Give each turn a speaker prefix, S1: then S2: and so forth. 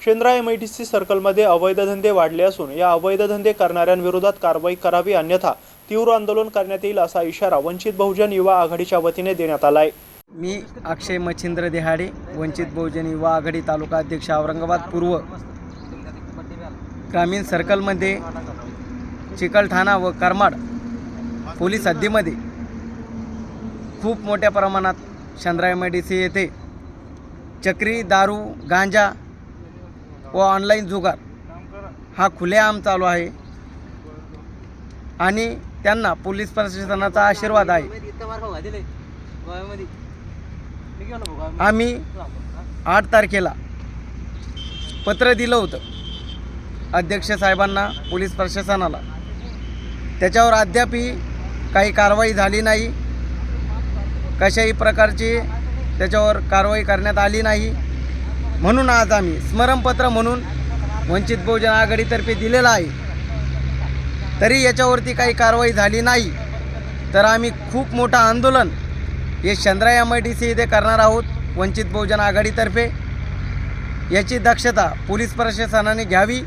S1: Shendra M I D C सर्कलमध्ये अवैध धंदे वाढले असून या अवैध धंदे करणाऱ्यांविरोधात कारवाई करावी अन्यथा तीव्र आंदोलन करण्यात येईल असा इशारा वंचित बहुजन युवा आघाडीच्या वतीने देण्यात आला आहे
S2: मी अक्षय मच्छिंद्र देहाडे वंचित बहुजन युवा आघाडी तालुका अध्यक्ष औरंगाबाद पूर्व ग्रामीण सर्कलमध्ये चिकलठाणा व करमाड पोलीस हद्दीमध्ये खूप मोठ्या प्रमाणात Chandra M I D C येथे चक्री दारू गांजा व ऑनलाईन जुगार. हा खुलेआम चालू आहे. आणि त्यांना पोलीस प्रशासनाचा आशीर्वाद आहे. आम्ही आठ तारखेला पत्र दिलं होतं. अध्यक्ष साहेबांना पोलीस प्रशासनाला. त्याच्यावर अद्यापही काही कारवाई झाली नाही. कशाही प्रकारची त्याच्यावर कारवाई करण्यात आली नाही. म्हणून आज आम्ही स्मरणपत्र म्हणून वंचित बहुजन आघाडीतर्फे दिलेलं आहे. तरी याच्यावरती काही कारवाई झाली नाही. तर आम्ही खूप मोठं आंदोलन हे Chandra M I D C इथे करणार आहोत वंचित बहुजन आघाडीतर्फे. याची दक्षता पोलीस प्रशासनाने घ्यावी.